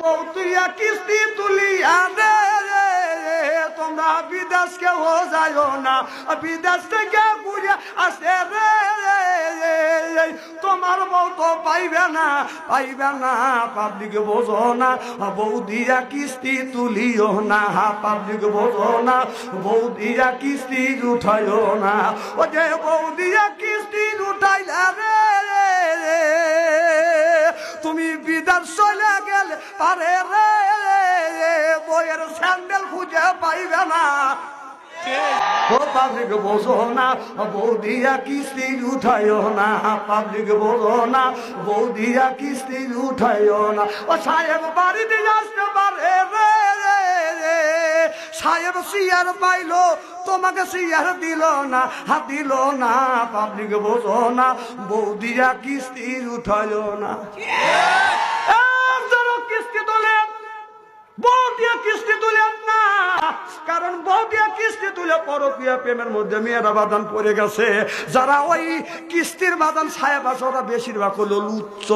বৌতুরিয়া কিস্তি তুলিয়া দে তোমরা বিদেশ কেউ যাইও না। বিদেশ থেকে ঘুরে আসে রে তোমার বউ তো পাইবে না পাইবে না পাবলিক বোঝো না। বউ দিয়া কিস্তি তুলিও না পাবলিক বোঝো না। বউ দিয়া কিস্তি উঠাইও না। ও যে বউ দিয়া কিস্তি বিদার চলে গেলে পারে রে, বইয়ের স্যান্ডেল খুঁজে পাইবে না। ও পাবলিক বোঝো না বৌদিয়া কিস্তি উঠাইও না। পাবলিক বোঝো না বৌদিয়া কিস্তি উঠাইও না। ও সাহেব বাড়িতে আসতে পারে রে। সাহেব সিয়ার পাইলো, তোমাকে সিয়ার দিল না, হাত দিল না। পাবলিক বোঝো না বৌদিয়া কিস্তি উঠাইও না একজনও কিস্তি তোলেন বউ দিয়ে কিস্তি তুলেন না। কারণ বউ দিয়ে কিস্তি তুলে পরকীয়া প্রেমের মধ্যে মেয়েরা বাদান পড়ে গেছে। যারা ওই কিস্তির বাদান সাহেব আছে ওরা বেশিরভাগ হলো লুচ্চ।